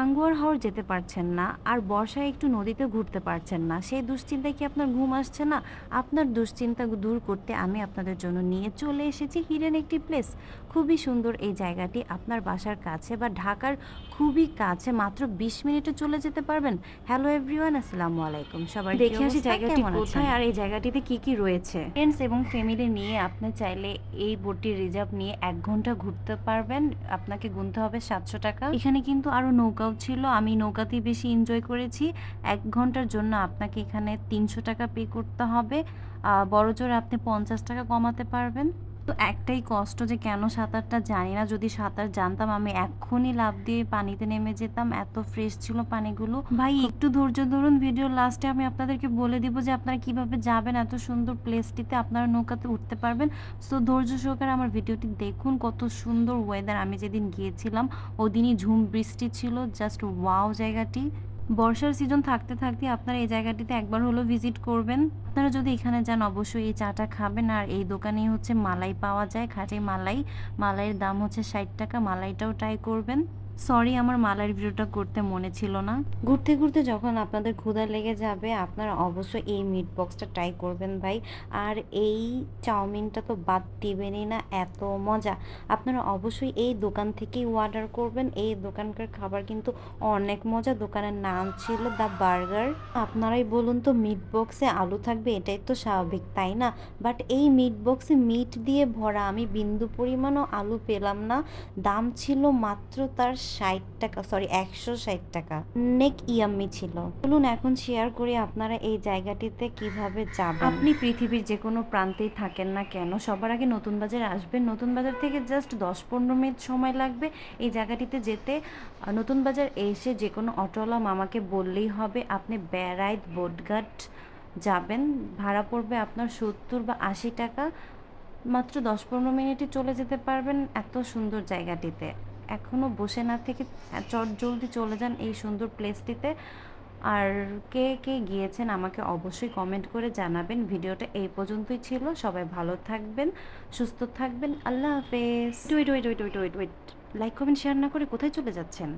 টাঙ্গুয়ার হাওর যেতে পারছেন না আর বর্ষায় একটু নদীতে ঘুরতে পারছেন না। সেই দুশ্চিন্তায় কি আপনার ঘুম আসছে না? আপনার দুশ্চিন্তা দূর করতে আমি আপনাদের জন্য নিয়ে চলে এসেছি হিরেন একটি প্লেস খুবই সুন্দর এই জায়গাটি। আপনার বাসার কাছে বা ঢাকার খুবই কাছে মাত্র বিশ মিনিটে চলে যেতে পারবেন। হ্যালো এভরিওয়ান আসসালামু আলাইকুম। সবাই দেখে আসি জায়গাটি কোথায় আর এই জায়গাটিতে কি কি রয়েছে? ফ্রেন্ডস এবং ফ্যামিলি নিয়ে আপনি চাইলে এই বোটটি রিজার্ভ নিয়ে এক ঘণ্টা ঘুরতে পারবেন। আপনাকে গুনতে হবে সাতশো টাকা। এখানে কিন্তু আরও নৌকাও ছিল, আমি নৌকাতেই বেশি এনজয় করেছি। এক ঘণ্টার জন্য আপনাকে এখানে তিনশো টাকা পে করতে হবে। বড় জোর আপনি পঞ্চাশ টাকা কমাতে পারবেন। তো একটাই কষ্ট যে কেন সাঁতারটা জানি না। যদি সাঁতার জানতাম, আমি এক্ষুনি লাভ দিয়ে পানিতে নেমে যেতাম। এত ফ্রেশ ছিল পানিগুলো। ভাই, একটু ধৈর্য ধরুন ভিডিও লাস্টে আমি আপনাদেরকে বলে দিব যে আপনারা কীভাবে যাবেন, এত সুন্দর প্লেসটিতে আপনারা নৌকাতে উঠতে পারবেন। সো ধৈর্য সহকারে আমার ভিডিওটি দেখুন, কত সুন্দর ওয়েদার আমি যেদিন গিয়েছিলাম, ওদিনই ঝুম বৃষ্টি ছিল জাস্ট ওয়াও জায়গাটি। বর্ষার সিজন থাকতে থাকতে আপনারা এই জায়গাটিতে একবার হলো ভিজিট করবেন। আপনারা যদি এখানে যান, অবশ্যই এই চাটা খাবেন। আর এই দোকানেই হচ্ছে মালাই পাওয়া যায়, খাঁটি মালাই। মালাইয়ের দাম হচ্ছে ষাট টাকা, মালাইটাও ট্রাই করবেন। সরি আমার মালাইয়ের ভিডিওটা করতে মনে ছিল না। ঘুরতে ঘুরতে যখন আপনাদের ক্ষুধা লেগে যাবে, আপনারা অবশ্যই এই মিট বক্সটা ট্রাই করবেন ভাই। আর এই চাউমিনটা তো বাদ দিবেনই না, এত মজা। আপনারা অবশ্যই এই দোকান থেকেই অর্ডার করবেন। এই দোকানকার খাবার কিন্তু অনেক মজা। দোকানের নাম ছিল দ্য বার্গার আপনারাই বলুন তো মিট বক্সে আলু থাকবে, এটাই তো স্বাভাবিক, তাই না? বাট এই মিট বক্সে মিট দিয়ে ভরা আমি বিন্দু পরিমাণও আলু পেলাম না। দাম ছিল মাত্র তার ষাট টাকা সরি একশো ষাট টাকা। নেক ইয়াম্মি ছিল। বলুন এখন শেয়ার করি আপনারা এই জায়গাটিতে কীভাবে যাবেন। আপনি পৃথিবীর যে কোনো প্রান্তেই থাকেন না কেন, সবার আগে নতুন বাজার আসবেন। নতুন বাজার থেকে জাস্ট দশ পনেরো মিনিট সময় লাগবে এই জায়গাটিতে যেতে। নতুন বাজার এসে যে কোনো অটোওয়ালা মামাকে বললেই হবে, আপনি বেড়াইত বোটঘাট যাবেন। ভাড়া পড়বে আপনার সত্তর বা আশি টাকা। মাত্র দশ পনেরো মিনিটে চলে যেতে পারবেন এত সুন্দর জায়গাটিতে। এখনও বসে না থেকে চট জলদি চলে যান এই সুন্দর প্লেসটিতে আর কে কে গিয়েছেন আমাকে অবশ্যই কমেন্ট করে জানাবেন। ভিডিওটা এই পর্যন্তই ছিল। সবাই ভালো থাকবেন, সুস্থ থাকবেন। আল্লাহ হাফেজ। Wait wait wait wait wait wait like comment share না করে কোথায় চলে যাচ্ছেন?